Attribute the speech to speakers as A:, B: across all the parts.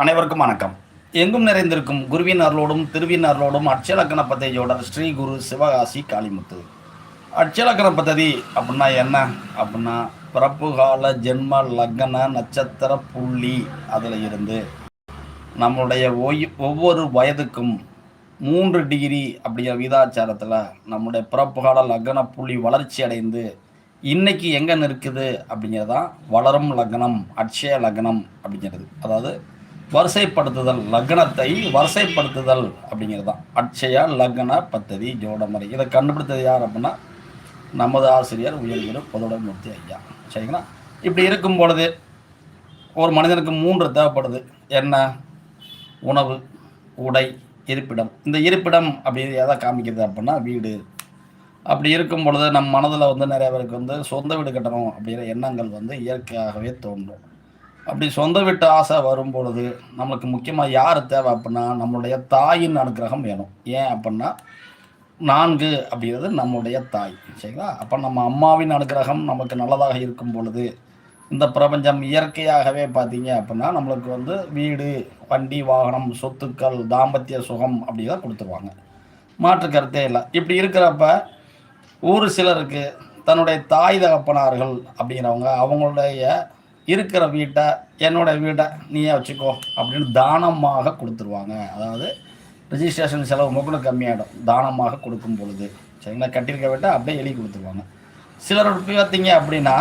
A: அனைவருக்கும் வணக்கம். எங்கும் நிறைந்திருக்கும் குருவின் அருளோடும் திருவின் அருளோடும் அட்சலக்கண பத்ததியோட ஸ்ரீ குரு சிவகாசி காளிமுத்து. அட்சலக்கண பத்ததி அப்படின்னா என்ன? அப்படின்னா பிறப்பு கால ஜென்ம லக்ன நட்சத்திர புள்ளி அதில் இருந்து நம்மளுடைய ஒய் ஒவ்வொரு வயதுக்கும் மூன்று டிகிரி அப்படிங்கிற விகிதாச்சாரத்தில் நம்முடைய பிறப்பு கால லக்ன புள்ளி வளர்ச்சி அடைந்து இன்னைக்கு எங்கே நிற்குது அப்படிங்கிறதான் வளரும் லக்னம் அட்சய லக்னம் அப்படிங்கிறது. அதாவது வரிசைப்படுத்துதல் லக்னத்தை வரிசைப்படுத்துதல் அப்படிங்கிறது தான். அட்சயா லக்ன பத்ததி ஜோடமுறை. இதை கண்டுபிடித்தது யார் அப்படின்னா நமது ஆசிரியர் உயர்குரு பொதுடமூர்த்தி ஐயா. சரிங்களா? இப்படி இருக்கும் பொழுது ஒரு மனிதனுக்கு மூன்று தேவைப்படுது. என்ன? உணவு உடை இருப்பிடம். இந்த இருப்பிடம் அப்படி எதை காமிக்கிறது அப்படின்னா வீடு. அப்படி இருக்கும் பொழுது நம் மனதில் வந்து நிறைய பேருக்கு வந்து சொந்த வீடு கட்டணும் அப்படிங்கிற எண்ணங்கள் வந்து இயற்கையாகவே தோன்றும். அப்படி சொந்த வீட்டு ஆசை வரும் பொழுது நம்மளுக்கு முக்கியமாக யார் தேவை அப்படின்னா நம்மளுடைய தாயின் அனுக்கிரகம் வேணும். ஏன் அப்படின்னா நான்கு அப்படிங்கிறது நம்முடைய தாய். சரிங்களா? அப்போ நம்ம அம்மாவின் அனுக்கிரகம் நமக்கு நல்லதாக இருக்கும் பொழுது இந்த பிரபஞ்சம் இயற்கையாகவே பார்த்தீங்க அப்படின்னா நம்மளுக்கு வந்து வீடு வண்டி வாகனம் சொத்துக்கள் தாம்பத்திய சுகம் அப்படிதான் கொடுத்துருவாங்க. மாற்று கருத்தே இல்லை. இப்படி இருக்கிறப்ப ஒரு சிலருக்கு தன்னுடைய தாய் தகப்பனார்கள் அப்படிங்கிறவங்க அவங்களுடைய இருக்கிற வீட்டை என்னோட வீட்டை நீயே வச்சுக்கோ அப்படின்னு தானமாக கொடுத்துருவாங்க. அதாவது ரிஜிஸ்ட்ரேஷன் செலவு மக்களும் கம்மியாகிடும் தானமாக கொடுக்கும் பொழுது. சரிங்களா? கட்டியிருக்க வீட்டை அப்படியே எழுதி கொடுத்துருவாங்க. சிலர் பார்த்தீங்க அப்படின்னா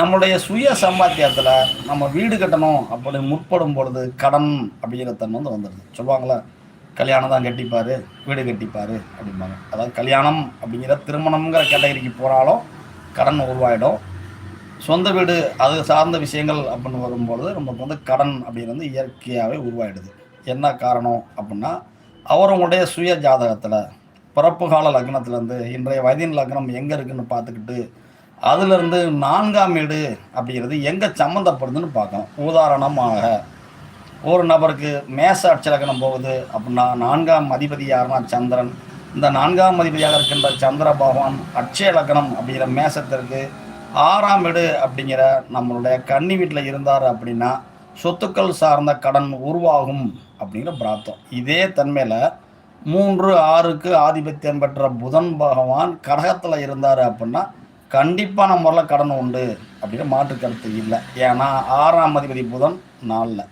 A: நம்மளுடைய சுய சம்பாத்தியத்தில் நம்ம வீடு கட்டணும் அப்படி முற்படும் பொழுது கடன் அப்படிங்கிற தன்மை வந்து வந்துடுது. சொல்லுவாங்களே கல்யாணம் தான் கட்டிப்பார் வீடு கட்டிப்பார் அப்படிம்பாங்க. அதாவது கல்யாணம் அப்படிங்கிற திருமணம்ங்கிற கேட்டகரிக்கு போனாலும் கடன் உருவாயிடும். சொந்த வீடு அது சார்ந்த விஷயங்கள் அப்படின்னு வரும்பொழுது நமக்கு வந்து கடன் அப்படிங்கிறது இயற்கையாகவே உருவாயிடுது. என்ன காரணம் அப்படின்னா அவருடைய சுய ஜாதகத்தில் பிறப்பு கால லக்னத்துலேருந்து இன்றைய வயதின் லக்னம் எங்கே இருக்குன்னு பார்த்துக்கிட்டு அதுலேருந்து நான்காம் வீடு அப்படிங்கிறது எங்கே சம்மந்தப்படுதுன்னு பார்க்கணும். உதாரணமாக ஒரு நபருக்கு மேச அட்சலக்கணம் போகுது அப்படின்னா நான்காம் அதிபதி யாருன்னா சந்திரன். இந்த நான்காம் அதிபதியாக இருக்கின்ற சந்திர பகவான் அட்சய லக்னம் அப்படிங்கிற மேசத்திற்கு ஆறாம் வீடு அப்படிங்கிற நம்மளுடைய கன்னி வீட்டில் இருந்தார் அப்படின்னா சொத்துக்கள் சார்ந்த கடன் உருவாகும் அப்படிங்கிற பிராப்தம் இதே தன்மையில் மூன்று ஆறுக்கு ஆதிபத்தியம் பெற்ற புதன் பகவான் கடகத்தில் இருந்தார் அப்படின்னா கண்டிப்பான முறையில் கடன் உண்டு அப்படின்னு மாற்று கருத்து இல்லை. ஏன்னா ஆறாம் அதிபதி புதன் நாளில்.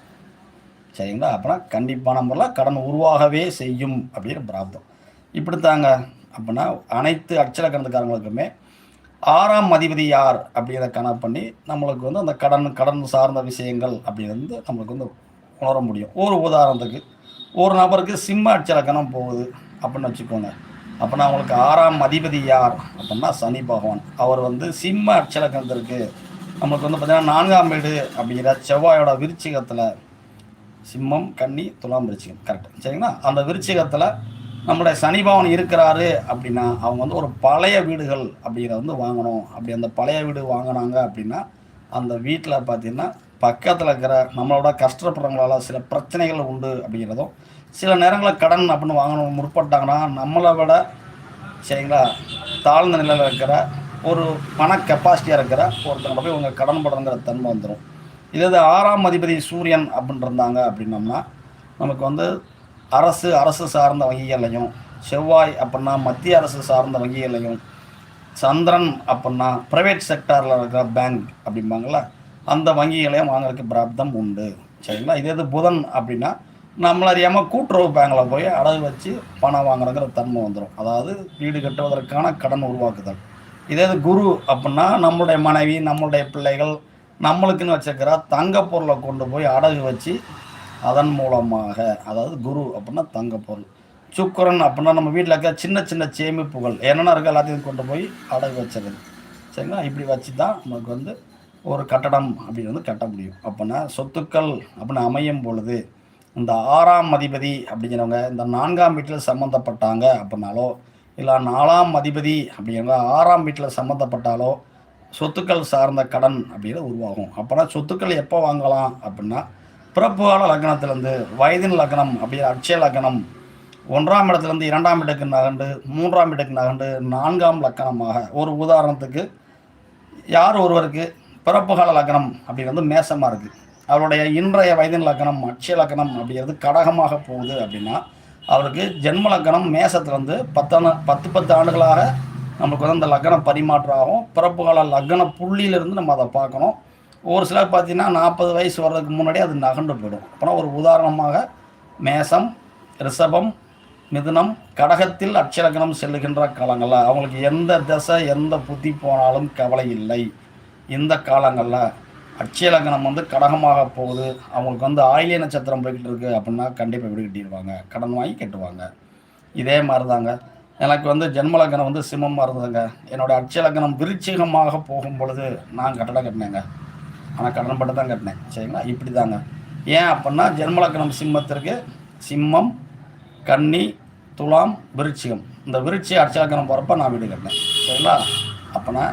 A: சரிங்களா? அப்படின்னா கண்டிப்பான முறையில் கடன் உருவாகவே செய்யும் அப்படின்னு பிராப்தம் இப்படித்தாங்க அப்படின்னா அனைத்து அச்சலக்கணத்துக்காரங்களுக்குமே ஆறாம் அதிபதி யார் அப்படிங்கிறத கணக்கு பண்ணி நம்மளுக்கு வந்து அந்த கடன் கடன் சார்ந்த விஷயங்கள் அப்படிங்கிறது நம்மளுக்கு வந்து உணர முடியும். ஒரு உதாரணத்துக்கு ஒரு நபருக்கு சிம்ம அச்சலக்கணம் போகுது அப்படின்னு வச்சுக்கோங்க. அப்படின்னா அவங்களுக்கு ஆறாம் அதிபதி யார் அப்படின்னா சனி பகவான். அவர் வந்து சிம்ம அச்சலக்கணத்திற்கு நம்மளுக்கு வந்து பார்த்திங்கன்னா நான்காம் வீடு அப்படிங்கிற செவ்வாயோட விருச்சிகத்தில் சிம்மம் கன்னி துலாம் விருச்சிகம். கரெக்ட் சரிங்களா? அந்த விருச்சிகத்தில் நம்முடைய சனிபவன் இருக்கிறாரு அப்படின்னா அவங்க வந்து ஒரு பழைய வீடுகள் அப்படிங்கிறத வந்து வாங்கணும். அப்படி அந்த பழைய வீடு வாங்கினாங்க அப்படின்னா அந்த வீட்டில் பார்த்தீங்கன்னா பக்கத்தில் இருக்கிற நம்மளோட கஷ்டப்படுறவங்களால சில பிரச்சனைகள் உண்டு அப்படிங்கிறதும் சில நேரங்களில் கடன் அப்படின்னு வாங்கணும் முற்பட்டாங்கன்னா நம்மளை விட சரிங்களா தாழ்ந்த நிலையில் இருக்கிற ஒரு பண கெப்பாசிட்டியாக இருக்கிற ஒருத்தங்களை போய் உங்கள் கடன் படுறங்கிற தன்மை வந்துடும் இதே இது ஆறாம் அதிபதி சூரியன் அப்படின்னு இருந்தாங்க அப்படின்னோம்னா நமக்கு வந்து அரசு அரசு சார்ந்த வங்கிகளையும் செவ்வாய் அப்படின்னா மத்திய அரசு சார்ந்த வங்கிகளையும் சந்திரன் அப்படின்னா ப்ரைவேட் செக்டாரில் இருக்கிற பேங்க் அப்படிம்பாங்களா அந்த வங்கிகளையும் வாங்குறதுக்கு பிராப்தம் உண்டு. சரிங்களா? இதே இது புதன் அப்படின்னா நம்மள அறியாமல் கூட்டுறவு பேங்கில் போய் அடகு வச்சு பணம் வாங்குறங்கிற தன்மை வந்துடும் அதாவது வீடு கட்டுவதற்கான கடன் உருவாக்குதல். இதே இது குரு அப்படின்னா நம்மளுடைய மனைவி நம்மளுடைய பிள்ளைகள் நம்மளுக்குன்னு வச்சுருக்கிற தங்க பொருளை கொண்டு போய் அடகு வச்சு அதன் மூலமாக அதாவது குரு அப்படின்னா தங்க பொருள். சுக்கரன் அப்படின்னா நம்ம வீட்டில் இருக்க சின்ன சின்ன சேமிப்புகள். என்னென்ன இருக்கோ எல்லாத்தையும் கொண்டு போய் அடகு வச்சிருது. சரிங்களா? இப்படி வச்சு தான் நமக்கு வந்து ஒரு கட்டடம் அப்படின்னு வந்து கட்ட முடியும். அப்படின்னா சொத்துக்கள் அப்படின்னு அமையும் பொழுது இந்த ஆறாம் அதிபதி அப்படிங்கிறவங்க இந்த நான்காம் வீட்டில் சம்மந்தப்பட்டாங்க அப்படின்னாலோ இல்லை நாலாம் அதிபதி அப்படிங்கிறவங்க ஆறாம் வீட்டில் சம்மந்தப்பட்டாலோ சொத்துக்கள் சார்ந்த கடன் அப்படிங்கிறது உருவாகும். அப்போனா சொத்துக்கள் எப்போ வாங்கலாம் அப்படின்னா பிறப்புகால லக்னத்திலிருந்து லக்னத்திலேருந்து வயதின் லக்னம் அப்படிங்கிற அட்சய லக்னம் ஒன்றாம் இடத்துலேருந்து இரண்டாம் இடத்துக்கு நகண்டு மூன்றாம் இடத்துக்கு நகண்டு நான்காம் லக்கணமாக ஒரு உதாரணத்துக்கு யார் ஒருவருக்கு பிறப்புகால லக்னம் அப்படிங்கிறது மேசமாக இருக்குது அவருடைய இன்றைய வயதின் லக்கணம் அட்சய லக்கணம் அப்படிங்கிறது கடகமாக போகுது அப்படின்னா அவருக்கு ஜென்ம லக்கணம் மேசத்துலேருந்து பத்தான பத்து பத்து ஆண்டுகளாக நமக்கு வந்து அந்த லக்கணம் பரிமாற்றம் ஆகும். பிறப்புகால லக்கண புள்ளியிலிருந்து நம்ம அதை பார்க்கணும். ஒரு சிலர் பார்த்தீங்கன்னா நாற்பது வயசு வர்றதுக்கு முன்னாடி அது நகண்டு போயிடும். அப்புறம் ஒரு உதாரணமாக மேசம் ரிஷபம் மிதுனம் கடகத்தில் அட்சலக்கணம் செல்லுகின்ற காலங்களில் அவங்களுக்கு எந்த தசை எந்த புத்தி போனாலும் கவலை இல்லை. இந்த காலங்களில் அட்சலக்கணம் வந்து கடகமாக போகுது. அவங்களுக்கு வந்து ஆயிலிய நட்சத்திரம் போய்கிட்டு இருக்குது அப்படின்னா கண்டிப்பாக வீடு கட்டிடுவாங்க. கடன் வாங்கி கட்டுவாங்க. இதே மாதிரி தாங்க எனக்கு வந்து ஜென்மலக்கணம் வந்து சிம்மமாக இருந்ததுங்க. என்னோட அட்சலக்கணம் விருச்சிகமாக போகும் பொழுது நான் கட்டடம் கட்டினேங்க. ஆனால் கடன் பட்டு தான் கட்டினேன் சரிங்களா? இப்படி தாங்க ஏன் அப்படின்னா ஜென்மலக்கணம் சிம்மத்திற்கு சிம்மம் கன்னி துலாம் விருச்சிகம். இந்த விருட்சி அர்ச்சலக்கணம் போகிறப்ப நான் வீடு கட்டினேன் சரிங்களா? அப்போனா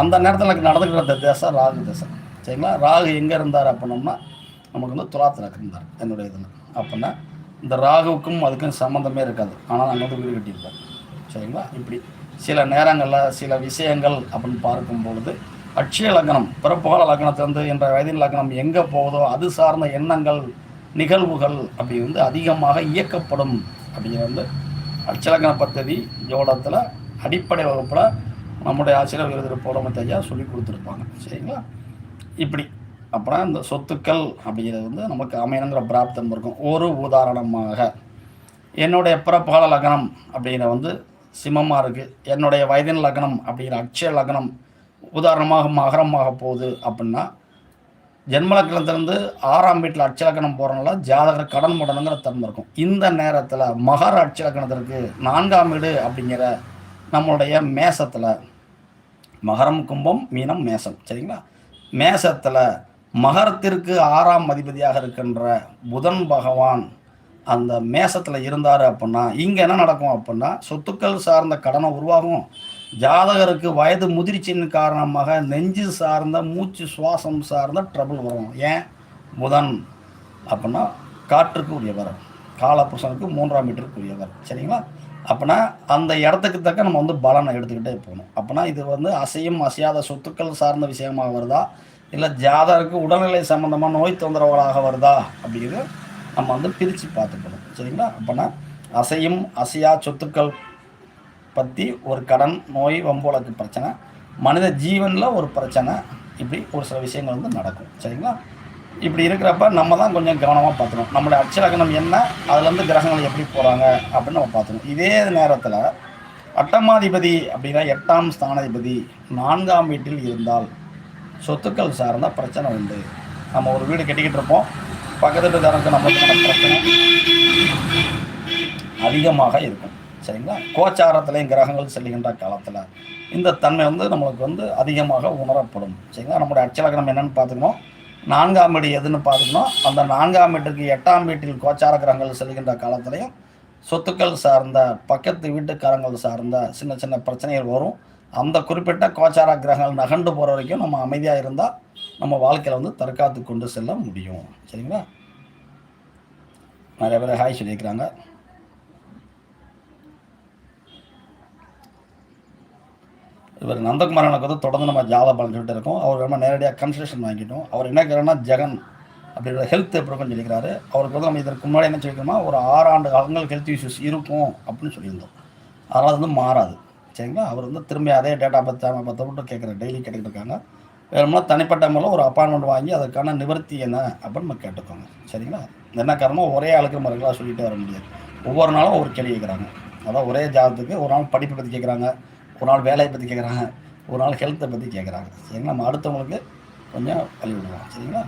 A: அந்த நேரத்தில் எனக்கு நடந்துக்கிற தேசம் ராகு தேசம் சரிங்களா? ராகு எங்கே இருந்தார் அப்படின்னோம்னா நமக்கு வந்து துலாத்தில் இருந்தார் என்னுடைய இதில். அப்படின்னா இந்த ராகுவுக்கும் அதுக்கும் சம்மந்தமே இருக்காது. ஆனால் நாங்கள் வந்து வீடு கட்டியிருப்போம் சரிங்களா? இப்படி சில நேரங்களில் சில விஷயங்கள் அப்படின்னு பார்க்கும் பொழுது அட்சய லக்னம் பிறப்புகால லக்னத்திலிருந்து என்ற வயதின் லக்னம் எங்கே போகுதோ அது சார்ந்த எண்ணங்கள் நிகழ்வுகள் அப்படி வந்து அதிகமாக இயக்கப்படும் அப்படிங்கிறது வந்து அட்சலக்கண பத்ததி ஜோடத்தில் அடிப்படை வகுப்பில் நம்முடைய ஆசிரியர் விருது போடமத்த சொல்லி கொடுத்துருப்பாங்க. சரிங்களா? இப்படி. அப்புறம் இந்த சொத்துக்கள் அப்படிங்கிறது வந்து நமக்கு அமையணுங்கிற பிராப்தம் இருக்கும் ஒரு உதாரணமாக என்னுடைய பிறப்பால லக்னம் அப்படிங்கிற வந்து சிம்மமாக இருக்குது என்னுடைய வயதின் லக்னம் அப்படிங்கிற அட்சய லக்னம் உதாரணமாக மகரமாக போகுது அப்படின்னா ஜென்மலக்கணத்திலிருந்து ஆறாம் வீட்டில் அட்சலக்கணம் போகிறனால ஜாதகர் கடன் முடனுங்கிற தன்மை இருக்கும். இந்த நேரத்தில் மகர அட்சலக்கணத்திற்கு நான்காம் வீடு அப்படிங்கிற நம்மளுடைய மேசத்தில் மகரம் கும்பம் மீனம் மேசம் சரிங்களா? மேசத்தில் மகரத்திற்கு ஆறாம் அதிபதியாக இருக்கின்ற புதன் பகவான் அந்த மேசத்தில் இருந்தார் அப்படின்னா இங்கே என்ன நடக்கும் அப்படின்னா சொத்துக்கள் சார்ந்த கடனை உருவாகும். ஜாதகருக்கு வயது முதிர்ச்சியின் காரணமாக நெஞ்சு சார்ந்த மூச்சு சுவாசம் சார்ந்த ட்ரபிள் வரும். ஏன்? புதன் அப்படின்னா காற்றுக்கு உரியவர். காலபுருஷனுக்கு மூன்றாம் மீட்டருக்கு உரியவர். சரிங்களா? அப்படின்னா அந்த இடத்துக்கு தக்க நம்ம வந்து பலனை எடுத்துக்கிட்டே போகணும். அப்படின்னா இது வந்து அசையும் அசையாத சொத்துக்கள் சார்ந்த விஷயமாக வருதா? இல்லை ஜாதகருக்கு உடல்நிலை சம்மந்தமாக நோய் தொந்தரவுகளாக வருதா? அப்படிங்கிறது நம்ம வந்து பிரித்து பார்த்துக்கணும். சரிங்களா? அப்படின்னா அசையும் அசையா சொத்துக்கள் பற்றி ஒரு கடன் நோய் வம்போலக்கு பிரச்சனை மனித ஜீவனில் ஒரு பிரச்சனை இப்படி ஒரு சில விஷயங்கள் வந்து நடக்கும். சரிங்களா? இப்படி இருக்கிறப்ப நம்ம தான் கொஞ்சம் கவனமாக பார்த்துக்கணும். நம்மளுடைய அட்சலக்கணம் என்ன? அதுலேருந்து கிரகங்கள் எப்படி போகிறாங்க அப்படின்னு நம்ம பார்த்துக்கணும். இதே நேரத்தில் அட்டமாதிபதி அப்படின்னா எட்டாம் ஸ்தானாதிபதி நான்காம் வீட்டில் இருந்தால் சொத்துக்கள் சார்ந்த பிரச்சனை உண்டு. நம்ம ஒரு வீடு கட்டிக்கிட்டு இருப்போம். பக்கத்து வீட்டுக்காரங்க நம்மளுக்கான பிரச்சனை அதிகமாக இருக்கும். சரிங்களா? கோச்சாரத்திலையும் கிரகங்கள் செல்லுகின்ற காலத்தில் இந்த தன்மை வந்து நம்மளுக்கு வந்து அதிகமாக உணரப்படும். சரிங்களா? நம்மளுடைய அச்சலக்கணம் என்னென்னு பார்த்துக்கணும். நான்காம் வீடு எதுன்னு பார்த்துக்கணும். அந்த நான்காம் வீட்டுக்கு எட்டாம் வீட்டில் கோச்சார கிரகங்கள் செல்கின்ற காலத்திலையும் சொத்துக்கள் சார்ந்த பக்கத்து வீட்டுக்காரங்கள் சார்ந்த சின்ன சின்ன பிரச்சனைகள் வரும். அந்த குறிப்பிட்ட கோச்சார கிரகங்கள் நகண்டு போகிற வரைக்கும் நம்ம அமைதியாக இருந்தால் நம்ம வாழ்க்கையில் வந்து தற்காத்து கொண்டு செல்ல முடியும். சரிங்களா? நிறைய பேர் ஹாய் சொல்லியிருக்கிறாங்க. இவர் நந்தகுமார் எனக்கு வந்து தொடர்ந்து நம்ம ஜாத பலன் சொல்லிட்டு இருக்கோம். அவர் நம்ம நேரடியாக கன்சல்டேஷன் வாங்கிட்டோம். அவர் என்ன கேட்குறாருன்னா ஜெகன் அப்படின்ற ஹெல்த் எப்படி இருக்கும்னு சொல்லிக்கிறாரு. அவருக்கு வந்து நம்ம இதற்கு முன்னாடி என்ன சொல்லிக்கிறோமா ஒரு ஆறு ஆண்டு காலங்கள் ஹெல்த் இஷ்யூஸ் இருக்கும் அப்படின்னு சொல்லியிருந்தோம். அதனால் வந்து மாறாது. சரிங்களா? அவர் வந்து திரும்பி அதே டேட்டா பற்றி பற்றி மட்டும் கேட்குற டெய்லி கேட்டுக்கிட்டு இருக்காங்க. வேணும்னா தனிப்பட்ட முறையில் ஒரு அப்பாயின்மெண்ட் வாங்கி அதற்கான நிவர்த்தி என்ன அப்படின்னு நம்ம கேட்டுக்கோங்க. சரிங்களா? என்ன காரணமோ ஒரே ஆளுக்கு முறைகளாக சொல்லிட்டு வர முடியாது. ஒவ்வொரு நாளும் ஒவ்வொரு கேள்வி கேட்குறாங்க அதான் ஒரே ஜாதத்துக்கு ஒரு நாள் படிப்பு பற்றி கேட்குறாங்க ஒரு நாள் வேலையை பற்றி கேட்குறாங்க ஒரு நாள் ஹெல்த்தை பற்றி கேட்குறாங்க சரிங்களா? நம்ம அடுத்தவங்களுக்கு கொஞ்சம் வழி விடுவோம் சரிங்களா?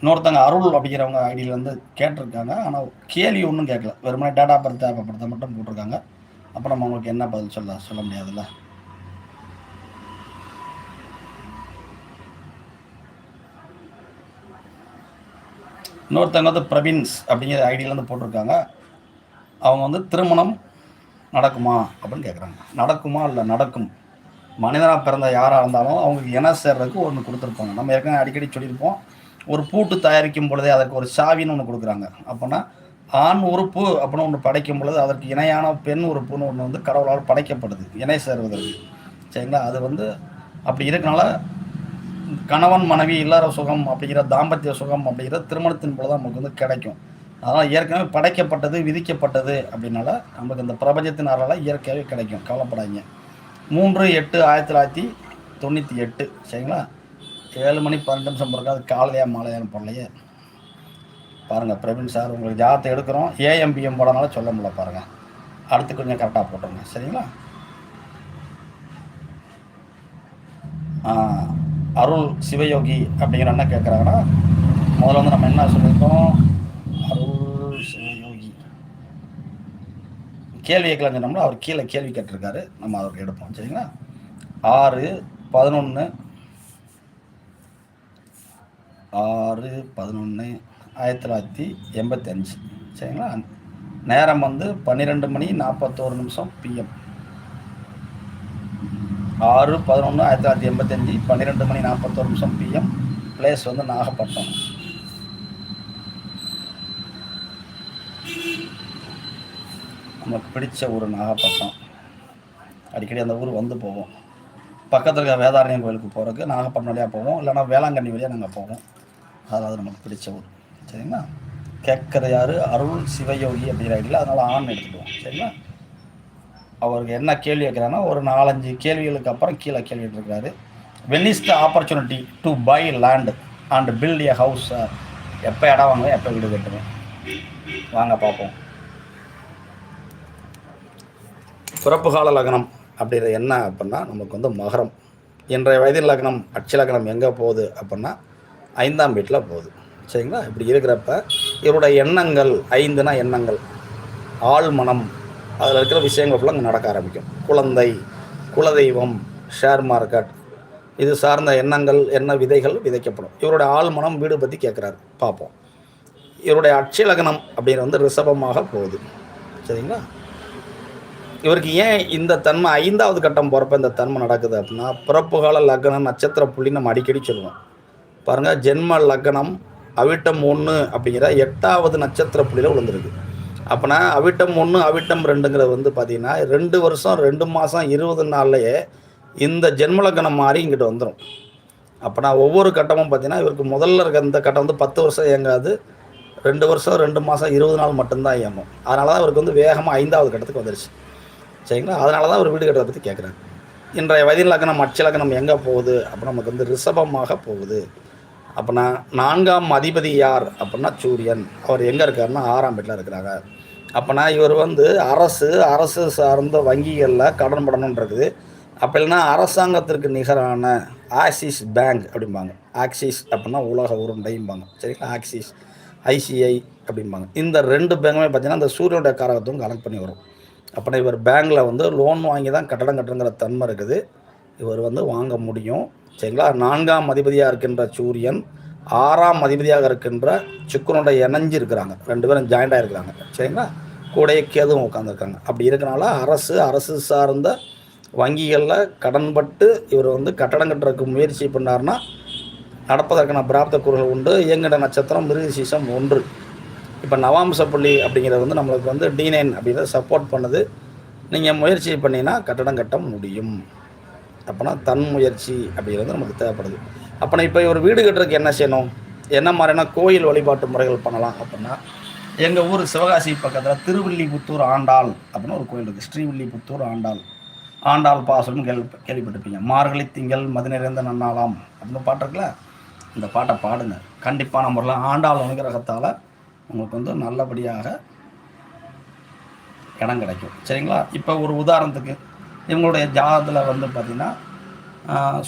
A: இன்னொருத்தங்க அருள் அப்படிங்கிறவங்க ஐடியில் வந்து கேட்டிருக்காங்க. ஆனால் கேள்வி ஒன்றும் கேட்கல வெறுமனே டேட்டா பர்த் தேவைப்படுத்த மட்டும் போட்டிருக்காங்க. அப்புறம் நம்ம அவங்களுக்கு என்ன பதில் சொல்ல சொல்ல முடியாதுல்ல? இன்னொருத்தங்க வந்து பிரவீன்ஸ் அப்படிங்கிற ஐடியிலேருந்து போட்டிருக்காங்க. அவங்க வந்து திருமணம் நடக்குமா அப்படின்னு கேட்குறாங்க நடக்குமா இல்லை நடக்கும்? மனிதனாக பிறந்த யாராக இருந்தாலும் அவங்களுக்கு இன சேர்றதுக்கு ஒன்று கொடுத்துருப்பாங்க. நம்ம ஏற்கனவே அடிக்கடி சொல்லியிருப்போம். ஒரு பூட்டு தயாரிக்கும் பொழுதே அதற்கு ஒரு சாவின்னு ஒன்று கொடுக்குறாங்க. அப்போனா ஆண் உறுப்பு அப்படின்னு ஒன்று படைக்கும் பொழுது அதற்கு இணையான பெண் உறுப்புன்னு ஒன்று வந்து கடவுளால் படைக்கப்படுது. இணை சேர்வதற்கு. சரிங்களா? அது வந்து அப்படி இருக்கனால கணவன் மனைவி இல்லாத சுகம் அப்படிங்கிற தாம்பத்திய சுகம் அப்படிங்கிற திருமணத்தின் பொழுது தான் நமக்கு வந்து கிடைக்கும். அதனால் ஏற்கனவே படைக்கப்பட்டது விதிக்கப்பட்டது அப்படின்னால நமக்கு இந்த பிரபஞ்சத்தின் அருளால் இயற்கையாகவே கிடைக்கும். கவலைப்படாதீங்க. மூன்று எட்டு ஆயிரத்தி தொள்ளாயிரத்தி தொண்ணூற்றி எட்டு. சரிங்களா? ஏழு மணி பன்னெண்டு நிமிஷம் பிறகு அது காலையா மாலையான்னு போடலையே. பாருங்கள் பிரவீன் சார் உங்களுக்கு ஜாதத்தை எடுக்கிறோம். ஏஎம்பிஎம் போடனால சொல்ல முடியல பாருங்கள் அடுத்து கொஞ்சம் கரெக்டாக போட்டுருங்க. சரிங்களா? அருள் சிவயோகி அப்படிங்கிற என்ன கேட்குறாங்கன்னா முதல்ல வந்து நம்ம என்ன சொல்லியிருக்கோம் அருள் சிவயோகி கேள்வி கேட்கலாம் அவர் கீழே கேள்வி கேட்டிருக்காரு. நம்ம அவருக்கு எடுப்போம். சரிங்களா? ஆறு பதினொன்று ஆறு பதினொன்று ஆயிரத்தி தொள்ளாயிரத்தி எண்பத்தி அஞ்சு. சரிங்களா? நேரம் வந்து பன்னிரெண்டு மணி நாற்பத்தோரு நிமிஷம் பிஎம் ஆறு பதினொன்று ஆயிரத்தி தொள்ளாயிரத்தி எண்பத்தஞ்சு பன்னிரெண்டு மணி நாற்பத்தோரு நிமிஷம் பிஎம் பிளேஸ் வந்து நாகப்பட்டினம். நமக்கு பிடிச்ச ஊர் நாகப்பட்டினம். அடிக்கடி அந்த ஊர் வந்து போவோம். பக்கத்தில் இருக்க வேதாரண்யம் கோயிலுக்கு போகிறதுக்கு நாகப்பட்டினம் வழியாக போவோம். இல்லைன்னா வேளாங்கண்ணி வழியாக நாங்கள் போவோம். அதாவது நமக்கு பிடிச்ச ஊர். சரிங்களா? கேட்குற யார் அருள் சிவயோகி அப்படிங்கிற ஐடியில் அதனால் ஆண் எடுத்துக்குவோம். சரிங்களா? அவருக்கு என்ன கேள்வி வைக்கிறாங்கன்னா ஒரு நாலஞ்சு கேள்விகளுக்கு அப்புறம் கீழே கேள்வி கேட்டிருக்காரு when is the opportunity to buy land and build a house எப்போ இடம் வாங்குவேன் எப்போ வீடு கட்டுவேன் வாங்க பார்ப்போம். பிறப்பு கால லக்னம் அப்படிங்கிறது என்ன அப்படின்னா நமக்கு வந்து மகரம். இன்றைய வயதில் லக்னம் அட்ச லக்னம் எங்கே போகுது அப்படின்னா ஐந்தாம் வீட்டில் போகுது. சரிங்களா? இப்படி இருக்கிறப்ப இவருடைய எண்ணங்கள் ஐந்துனா எண்ணங்கள். ஆள் மனம் அதில் இருக்கிற விஷயங்கள் ஃபுல்லாக அங்கே நடக்க ஆரம்பிக்கும். குழந்தை குலதெய்வம் ஷேர் மார்க்கெட் இது சார்ந்த எண்ணங்கள் என்ன விதைகள் விதைக்கப்படும். இவருடைய ஆள் மனம் வீடு பற்றி கேட்குறாரு பார்ப்போம். இவருடைய அட்சலகனம் அப்படிங்கிறது வந்து ரிஷபமாக போகுது. சரிங்களா? இவருக்கு ஏன் இந்த தன்மை ஐந்தாவது கட்டம் போகிறப்ப இந்த தன்மை நடக்குது அப்படின்னா பிறப்பு கால லக்னம் நட்சத்திர புள்ளி நம்ம அடிக்கடி சொல்லுவோம். பாருங்கள் ஜென்ம லக்னம் அவிட்டம் ஒன்று அப்படிங்கிற எட்டாவது நட்சத்திர புள்ளியில் விழுந்திருக்கு. அப்போனா அவிட்டம் ஒன்று அவிட்டம் ரெண்டுங்கிறது வந்து பார்த்தீங்கன்னா ரெண்டு வருஷம் ரெண்டு மாதம் இருபது நாள்லையே இந்த ஜென்ம லக்னம் மாறி இங்கிட்ட வந்துடும் அப்போனா ஒவ்வொரு கட்டமும் பார்த்தீங்கன்னா இவருக்கு முதல்ல இருக்க இந்த கட்டம் வந்து பத்து வருஷம் இயங்காது. ரெண்டு வருஷம் ரெண்டு மாதம் இருபது நாள் மட்டும்தான் இயங்கும். அதனால தான் இவருக்கு வந்து வேகமாக ஐந்தாவது கட்டத்துக்கு வந்துருச்சு. சரிங்களா? அதனால தான் ஒரு வீடு கட்டுறதை பற்றி கேட்குறேன் இன்றைய வயதில் லக்னம் மச்ச லக்னம் எங்கே போகுது? அப்போ நமக்கு வந்து ரிஷபமாக போகுது. அப்படின்னா நான்காம் அதிபதி யார்? அப்படின்னா சூரியன். அவர் எங்கே இருக்காருன்னா ஆறாம் வீட்டில் இருக்கிறாங்க. அப்போனா இவர் வந்து அரசு அரசு சார்ந்த வங்கிகளில் கடன் படணுன்னு இருக்குது. அப்போ இல்லைன்னா அரசாங்கத்திற்கு நிகரான ஆக்சிஸ் பேங்க் அப்படிம்பாங்க. ஆக்சிஸ் அப்படின்னா உலக உருண்டைம்பாங்க. சரிங்களா? ஆக்சிஸ் ஐசிஐ அப்படிம்பாங்க. இந்த ரெண்டு பேங்குமே பார்த்தீங்கன்னா இந்த சூரியனுடைய காரகத்தும் கனெக்ட் பண்ணி வரும். அப்போனா இவர் பேங்கில் வந்து லோன் வாங்கி தான் கட்டடம் கட்டுறங்கிற தன்மை இருக்குது. இவர் வந்து வாங்க முடியும். சரிங்களா? நான்காம் அதிபதியாக இருக்கின்ற சூரியன் ஆறாம் அதிபதியாக இருக்கின்ற சுக்கரனுடைய இணைஞ்சு இருக்கிறாங்க. ரெண்டு பேரும் ஜாயிண்டாக இருக்கிறாங்க. சரிங்களா? கூடயே கேதுவும் உட்காந்துருக்காங்க அப்படி இருக்கனால அரசு அரசு சார்ந்த வங்கிகளில் கடன்பட்டு இவர் வந்து கட்டடம் கட்டுறதுக்கு முயற்சி பண்ணார்னா நடப்பதற்கான பிராப்த குரல் உண்டு. இயங்கிட நட்சத்திரம் மிருகசீசம் ஒன்று. இப்போ நவாம்ச புள்ளி அப்படிங்கிறது வந்து நம்மளுக்கு வந்து டி நைன் அப்படிங்கிறத சப்போர்ட் பண்ணுது. நீங்கள் முயற்சி பண்ணினா கட்டடம் கட்ட முடியும். அப்போனா தன் முயற்சி அப்படிங்கிறது நமக்கு தேவைப்படுது. அப்போனா இப்போ ஒரு வீடு கட்டுறதுக்கு என்ன செய்யணும்? என்ன மாதிரியான கோயில் வழிபாட்டு முறைகள் பண்ணலாம் அப்படின்னா எங்கள் ஊர் சிவகாசி பக்கத்தில் திருவில்லிபுத்தூர் ஆண்டாள் அப்படின்னு ஒரு கோயில் இருக்குது ஸ்ரீவில்லிபுத்தூர் ஆண்டாள். ஆண்டாள் பாசனம் கேள்வி கேள்விப்பட்டிருப்பீங்க. மார்கழி திங்கள் மது நிறைந்த நன்னாளாம் அப்படின்னு பாட்டு இருக்குல்ல? இந்த பாட்டை பாடுங்க. கண்டிப்பான முறையில் ஆண்டாள் அனுகிரகத்தால் உங்களுக்கு வந்து நல்லபடியாக இடம் கிடைக்கும். சரிங்களா? இப்போ ஒரு உதாரணத்துக்கு இவங்களுடைய ஜாதத்தில் வந்து பார்த்திங்கன்னா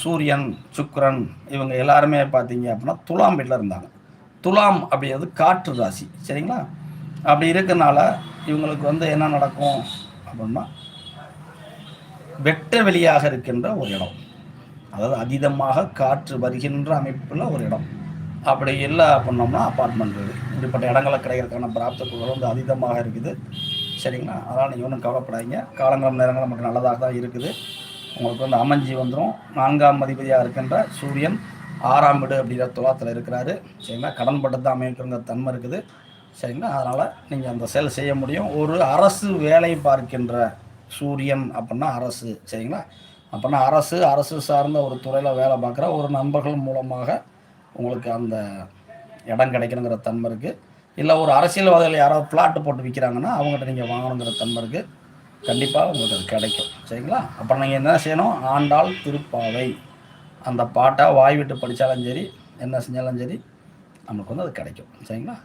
A: சூரியன் சுக்ரன் இவங்க எல்லாருமே பார்த்தீங்க அப்படின்னா துலாம் வீட்டில் இருந்தாங்க. துலாம் அப்படிங்கிறது காற்று ராசி. சரிங்களா? அப்படி இருக்கிறனால இவங்களுக்கு வந்து என்ன நடக்கும் அப்படின்னா வெட்ட வெளியாக இருக்கின்ற ஒரு இடம். அதாவது அதீதமாக காற்று வருகின்ற அமைப்பில் ஒரு இடம். அப்படி இல்லை பண்ணோம்னா அப்பார்ட்மெண்ட் வீடு இப்படிப்பட்ட இடங்களை கிடைக்கிறதுக்கான பிராப்தக்குகள் வந்து அதீதமாக இருக்குது. சரிங்களா? அதனால் நீங்கள் ஒன்றும் கவலைப்படாதீங்க. காலங்களும் நேரங்களும் நமக்கு நல்லதாக தான் இருக்குது. உங்களுக்கு வந்து அமைஞ்சி வந்துடும் நான்காம் அதிபதியாக இருக்கின்ற சூரியன் ஆறாம் வீடு அப்படிங்கிற துலாத்தில் இருக்கிறாரு. சரிங்களா? கடன் பட்டத்தை அமைக்கிற தன்மை இருக்குது. சரிங்களா? அதனால் நீங்கள் அந்த செயல் செய்ய முடியும். ஒரு அரசு வேலை பார்க்கின்ற சூரியன் அப்படின்னா அரசு. சரிங்களா? அப்படின்னா அரசு அரசு சார்ந்த ஒரு துறையில் வேலை பார்க்குற ஒரு நண்பர்கள் மூலமாக உங்களுக்கு அந்த இடம் கிடைக்கணுங்கிற தன்மை இருக்குது இல்லை ஒரு அரசியல்வாதிகள் யாராவது பிளாட்டு போட்டு விற்கிறாங்கன்னா அவங்ககிட்ட நீங்கள் வாங்கணுங்கிற தன்மை இருக்குது கண்டிப்பாக உங்களுக்கு அது கிடைக்கும். சரிங்களா? அப்புறம் நீங்கள் என்ன செய்யணும்? ஆண்டாள் திருப்பாவை. அந்த பாட்டை வாய் விட்டு படித்தாலும் சரி என்ன செஞ்சாலும் சரி நமக்கு வந்து அது கிடைக்கும். சரிங்களா?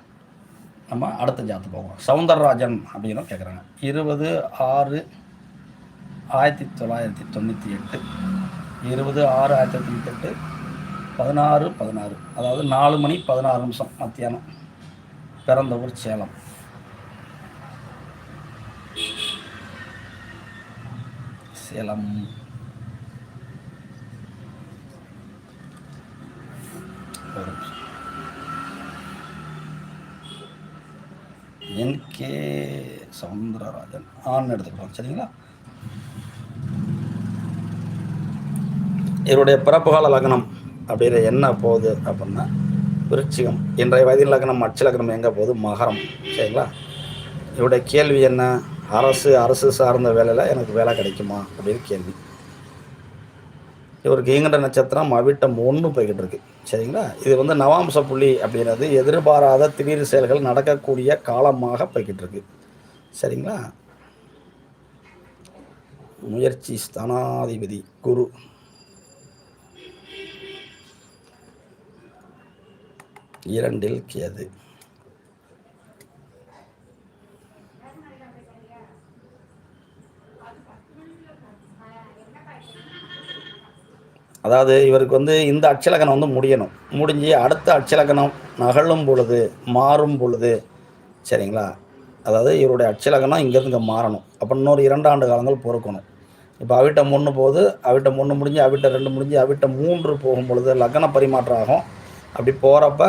A: நம்ம அடுத்த ஜாத்து போவோம். சவுந்தரராஜன் அப்படின்னு கேட்குறாங்க இருபது ஆறு ஆயிரத்தி தொள்ளாயிரத்தி தொண்ணூற்றி எட்டு. இருபது ஆறு ஆயிரத்தி தொண்ணூற்றி எட்டு. பதினாறு பதினாறு. அதாவது நாலு மணி பதினாறு நிமிஷம் மத்தியானம். பிறந்த ஊர் சேலம். சேலம். N K. சவுந்தரராஜன். ஆண் எடுத்துக்கலாம். சரிங்களா? இவருடைய பிறப்புகால லக்னம். அப்படிங்கிற என்ன போகுது அப்படின்னா விருச்சிகம். இன்றைய வயதின் லக்னம் அச்சு லக்னம் எங்கே போகுது? மகரம். சரிங்களா? இவருடைய கேள்வி என்ன? அரசு அரசு சார்ந்த வேலையில் எனக்கு வேலை கிடைக்குமா? அப்படின்னு கேள்வி. இவருக்கு ஈங்கண்ட நட்சத்திரம் அவிட்டம் ஒன்று போய்கிட்டு இருக்கு. சரிங்களா? இது வந்து நவாம்ச புள்ளி அப்படின்றது எதிர்பாராத திடீர் செயல்கள் நடக்கக்கூடிய காலமாக போய்கிட்டு இருக்கு. சரிங்களா? முயற்சி ஸ்தானாதிபதி குரு. இரண்டில் கேது. அதாவது இவருக்கு வந்து இந்த அச்சலக்கணம் வந்து முடியணும். முடிஞ்சு அடுத்த அச்சலக்கணம் நகழும் பொழுது மாறும் பொழுது சரிங்களா? அதாவது இவருடைய அச்சலக்கணம் இங்கேருந்து இங்கே மாறணும். அப்போ இன்னொரு இரண்டு ஆண்டு காலங்கள் பொறுக்கணும். இப்போ அவிட்டம் ஒன்று போகுது அவிட்டம் ஒன்று முடிஞ்சு அவிட்டம் ரெண்டு முடிஞ்சு அவிட்டம் மூன்று போகும் பொழுது லக்ன பரிமாற்றம் ஆகும். அப்படி போகிறப்ப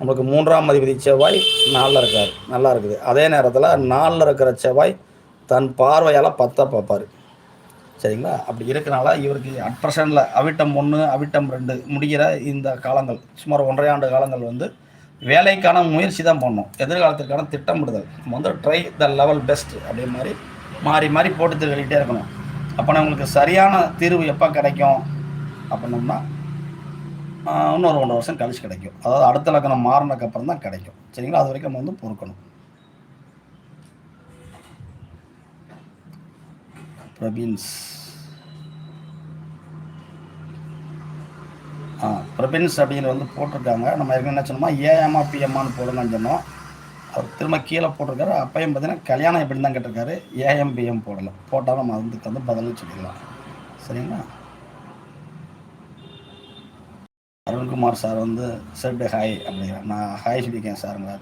A: நமக்கு மூன்றாம் அதிபதி செவ்வாய் நாளில் இருக்கார். நல்லா இருக்குது. அதே நேரத்தில் நாளில் இருக்கிற செவ்வாய் தன் பார்வையால் பத்தை பார்ப்பார். சரிங்களா? அப்படி இருக்கனால இவருக்கு அட் ப்ரெசண்டில் அவிட்டம் ஒன்று அவிட்டம் ரெண்டு முடிகிற இந்த காலங்கள் சுமார் ஒன்றரை ஆண்டு காலங்கள் வந்து வேலைக்கான முயற்சி தான் பண்ணணும் எதிர்காலத்திற்கான திட்டமிடுதல். நம்ம வந்து ட்ரை த லெவல் பெஸ்ட் அப்படியே மாதிரி மாறி மாறி போட்டு திருக்கிட்டே இருக்கணும். அப்போ நம்மளுக்கு சரியான தீர்வு எப்போ கிடைக்கும்? அப்படின்னோம்னா இன்னொரு ஒன்றரை வருஷம் கழிச்சு கிடைக்கும். அதாவது அடுத்த லக்கணம் மாறினதுக்கு அப்புறம் தான் கிடைக்கும். சரிங்களா? அது வரைக்கும் நம்ம வந்து பொறுக்கணும். பிரபின்ஸ். ஆ பிரபின்ஸ் அப்படின்னு வந்து போட்டிருக்காங்க. நம்ம ஏற்கனவே என்ன சொன்னோமா? ஏஎம்மா பிஎம்மான்னு போடுங்கன்னு சொன்னோம். அவர் திரும்ப கீழே போட்டிருக்காரு. அப்பையும் பார்த்தீங்கன்னா கல்யாணம் எப்படி தான் கேட்டிருக்காரு. ஏஎம் பிஎம் போடலை. போட்டால் நம்ம அதுக்கு வந்து பதில் சொல்லிடலாம். சரிங்களா? அருண்குமார் சார் வந்து செட்டு ஹாய் அப்படிங்கிறார் நான் ஹாய் சொல்லியிருக்கேன் சாருங்களா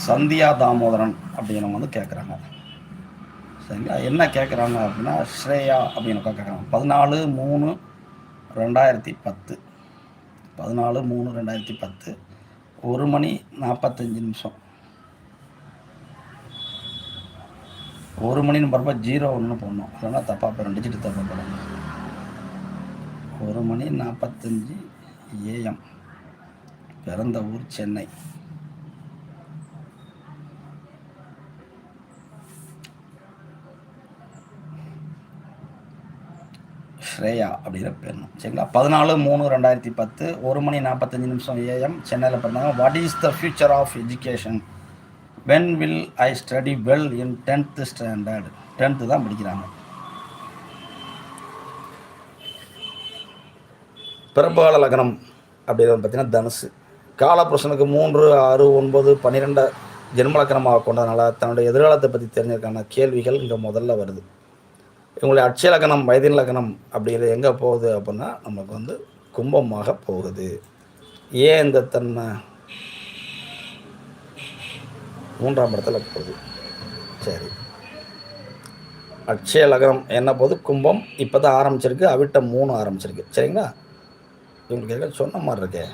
A: சந்தியா தாமோதரன் அப்படிங்கிறவங்க வந்து கேட்குறாங்க சரிங்களா? என்ன கேட்குறாங்க அப்படின்னா ஸ்ரேயா அப்படின்னு கேட்குறாங்க பதினாலு மூணு ரெண்டாயிரத்தி பத்து. பதினாலு மூணு ரெண்டாயிரத்தி பத்து. ஒரு மணி நாற்பத்தஞ்சு நிமிஷம். ஒரு மணின்னு போகிறப்ப ஜீரோ ஒன்று போடணும். இல்லைன்னா தப்பாக போயிடும். டிஜிட் தப்பாக போடணும் ஒரு மணி நாற்பத்தஞ்சு ஏஎம் பிறந்த ஊர் சென்னை. ஸ்ரேயா அப்படிங்கிற பெண் சரிங்களா? பதினாலு மூணு ரெண்டாயிரத்தி பத்து ஒரு மணி நாற்பத்தஞ்சு நிமிஷம் ஏஎம் சென்னையில் பிறந்தாங்க what is the future of education when will I study well in tenth standard tenth தான் படிக்கிறாங்க. பிறப்புகால லக்னம் அப்படிங்கிறது பார்த்தீங்கன்னா தனுசு. காலபுருஷனுக்கு மூன்று ஆறு ஒன்பது பன்னிரெண்டு ஜென்மலக்கணமாக கொண்டதுனால தன்னுடைய எதிர்காலத்தை பற்றி தெரிஞ்சிருக்கான கேள்விகள் இங்கே முதல்ல வருது. இவங்களுடைய அட்சய லக்கணம் வயதின் லக்கணம் அப்படிங்கிறது எங்கே போகுது அப்படின்னா நமக்கு வந்து கும்பமாக போகுது. ஏன் இந்த தன்மை? மூன்றாம் இடத்துல போகுது. சரி. அட்சய லக்னம் என்ன போகுது? கும்பம். இப்போ தான் ஆரம்பிச்சிருக்கு. அவிட்டம் மூணு ஆரம்பிச்சிருக்கு. சரிங்களா? இவங்களுக்கு சொன்ன மாதிரி இருக்கே.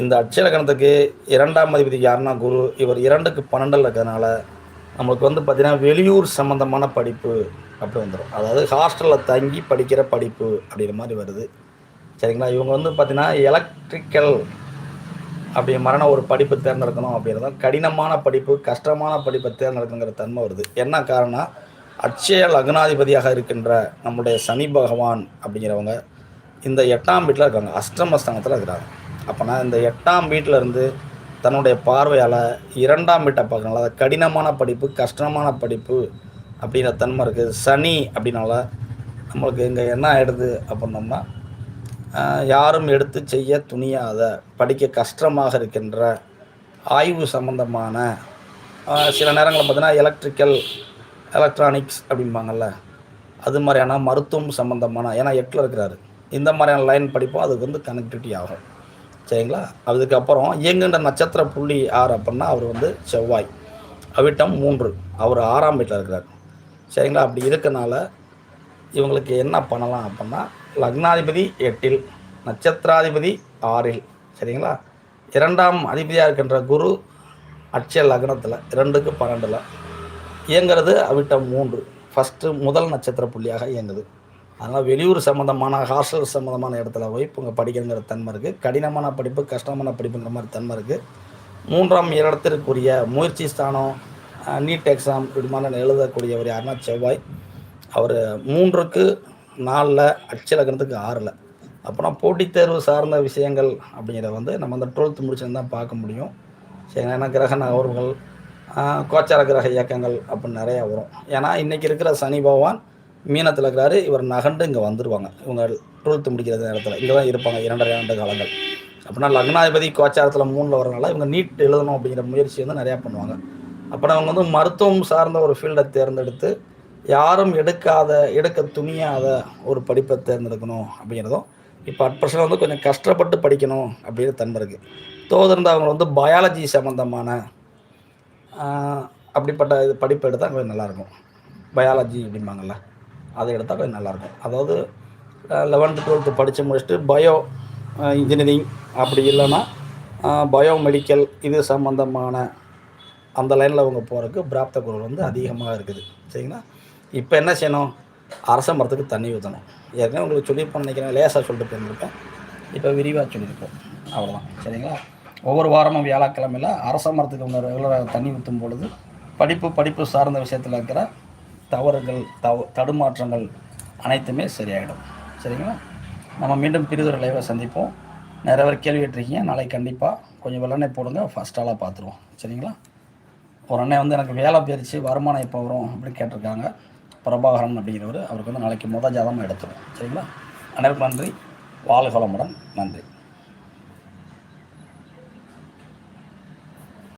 A: இந்த அட்சலக்கணத்துக்கு இரண்டாம் அதிபதி யாருன்னா குரு இவர் இரண்டுக்கு பன்னெண்டில் இருக்கிறதுனால நம்மளுக்கு வந்து பார்த்திங்கன்னா வெளியூர் சம்மந்தமான படிப்பு அப்படி வந்துடும் அதாவது ஹாஸ்டலில் தங்கி படிக்கிற படிப்பு அப்படிங்கிற மாதிரி வருது. சரிங்களா? இவங்க வந்து பார்த்திங்கன்னா எலக்ட்ரிக்கல் அப்படி மரண ஒரு படிப்பு தேர்ந்தெடுக்கணும் அப்படிங்கிறது கடினமான படிப்பு கஷ்டமான படிப்பை தேர்ந்தெடுக்குங்கிற தன்மை வருது. என்ன காரணம் அட்சய லக்னாதிபதியாக இருக்கின்ற நம்முடைய சனி பகவான் அப்படிங்கிறவங்க இந்த எட்டாம் வீட்டில் இருக்காங்க. அஷ்டமஸ்தானத்தில் இருக்கிறாங்க. அப்போனா இந்த எட்டாம் வீட்டில் இருந்து தன்னுடைய பார்வையால் இரண்டாம் வீட்டை பார்க்கறனால அதாவது கடினமான படிப்பு கஷ்டமான படிப்பு அப்படிங்கிற தன்மை இருக்குது சனி அப்படின்னால நம்மளுக்கு இங்கே என்ன ஆகிடுது அப்படின்னோம்னா யாரும் எடுத்து செய்ய துணியாத படிக்க கஷ்டமாக இருக்கின்ற ஆய்வு சம்பந்தமான சில நேரங்களில் பார்த்தீங்கன்னா எலக்ட்ரிக்கல் எலக்ட்ரானிக்ஸ் அப்படிம்பாங்கள்ல அது மாதிரியான மருத்துவம் சம்மந்தமான ஏன்னா எட்டில் இருக்கிறாரு. இந்த மாதிரியான லைன் படிப்போம் அதுக்கு வந்து கனெக்டிவிட்டி ஆகும். சரிங்களா? அதுக்கப்புறம் இயங்குகின்ற நட்சத்திர புள்ளி ஆறு அப்படின்னா அவர் வந்து செவ்வாய். அவிட்டம் மூன்று. அவர் ஆறாம் வீட்டில் இருக்கிறார். சரிங்களா? அப்படி இருக்கனால இவங்களுக்கு என்ன பண்ணலாம் அப்படின்னா லக்னாதிபதி எட்டில் நட்சத்திராதிபதி ஆறில். சரிங்களா? இரண்டாம் அதிபதியாக இருக்கின்ற குரு அட்சய லக்னத்தில் இரண்டுக்கு பன்னெண்டில். இயங்கிறது அவிட்டம் மூன்று. ஃபஸ்ட்டு முதல் நட்சத்திர புள்ளியாக இயங்குது. அதனால் வெளியூர் சம்மந்தமான ஹாஸ்டல் சம்மந்தமான இடத்துல போய் இப்போ இங்கே படிக்கணுங்கிற தன்மை இருக்குது கடினமான படிப்பு கஷ்டமான படிப்புங்கிற மாதிரி தன்மை இருக்குது மூன்றாம் இடத்திற்குரிய முயற்சி ஸ்தானம் நீட் எக்ஸாம் இப்படி மாதிரி எழுதக்கூடியவர் யாருன்னா செவ்வாய். அவர் மூன்றுக்கு நாலில் அச்சலக்கணத்துக்கு ஆறில். அப்புறம் போட்டித் தேர்வு சார்ந்த விஷயங்கள் அப்படிங்கிறத வந்து நம்ம அந்த டுவெல்த்து முடிச்சுன்னு தான் பார்க்க முடியும். சரி ஏன்னா கிரக நகர்வுகள் கோச்சார கிரக இயக்கங்கள் அப்படின்னு நிறையா வரும். ஏன்னா இன்றைக்கி இருக்கிற சனி பகவான் மீனத்தில் இருக்கிறாரு இவர் நகண்டு இங்கே வந்துடுவாங்க இவங்க டுவெல்த்து முடிக்கிற நேரத்தில். இங்கே தான் இருப்பாங்க இரண்டரை ஆண்டு காலங்கள். அப்படின்னா லக்னாதிபதி கோச்சாரத்தில் மூணில் வரனால இவங்க நீட் எழுதணும் அப்படிங்கிற முயற்சி வந்து நிறையா பண்ணுவாங்க. அப்புறம் அவங்க வந்து மருத்துவம் சார்ந்த ஒரு ஃபீல்டை தேர்ந்தெடுத்து யாரும் எடுக்காத எடுக்க துணியாத ஒரு படிப்பை தேர்ந்தெடுக்கணும் அப்படிங்கிறதும் இப்போ அட்பர்சன் வந்து கொஞ்சம் கஷ்டப்பட்டு படிக்கணும் அப்படின்னு தன்மை இருக்குது தோதிருந்த அவங்க வந்து பயாலஜி சம்மந்தமான அப்படிப்பட்ட இது படிப்பு எடுத்தால் கொஞ்சம் நல்லாயிருக்கும் பயாலஜி அப்படிம்பாங்கள்ல அதை எடுத்தால் கொஞ்சம் நல்லாயிருக்கும். அதாவது லெவன்த்து டுவெல்த்து படித்து முடிச்சுட்டு பயோ இன்ஜினியரிங் அப்படி இல்லைன்னா பயோ மெடிக்கல் இது சம்மந்தமான அந்த லைனில் அவங்க போகிறதுக்கு பிராப்த குரல் வந்து அதிகமாக இருக்குது. சரிங்களா? இப்போ என்ன செய்யணும்? அரச மரத்துக்கு தண்ணி ஊற்றணும் ஏற்கனவே உங்களுக்கு சொல்லி நினைக்கிறேன். லேசாக சொல்லிட்டு போயிருந்திருக்கேன் இப்போ விரிவாக சொல்லியிருக்கோம் அவ்வளோதான் சரிங்களா? ஒவ்வொரு வாரமும் வியாழக்கிழமையில் அரச மரத்துக்கு ரெகுலராக தண்ணி ஊற்றும் பொழுது படிப்பு படிப்பு சார்ந்த விஷயத்தில் இருக்கிற தவறுகள் தவ தடுமாற்றங்கள் அனைத்துமே சரியாயிடும். சரிங்களா? நம்ம மீண்டும் பிரிதொரு லைவை சந்திப்போம். நிறைய பேர் கேள்வி கேட்டிருக்கீங்க. நாளைக்கு கண்டிப்பாக கொஞ்சம் வெள்ளனை போடுங்க. ஃபஸ்ட் ஆளாக பார்த்துருவோம் சரிங்களா? ஒரு அண்ணன் வந்து எனக்கு வேலை பிரித்து வருமானம் எப்போ வரும் அப்படின்னு கேட்டிருக்காங்க. பிரபாகரன் அப்படிங்கிறவர். அவருக்கு வந்து நாளைக்கு முத ஜாதமாக எடுத்துரும் சரிங்களா? அனைவருக்கும் நன்றி. வாழ்க வளமுடன். நன்றி.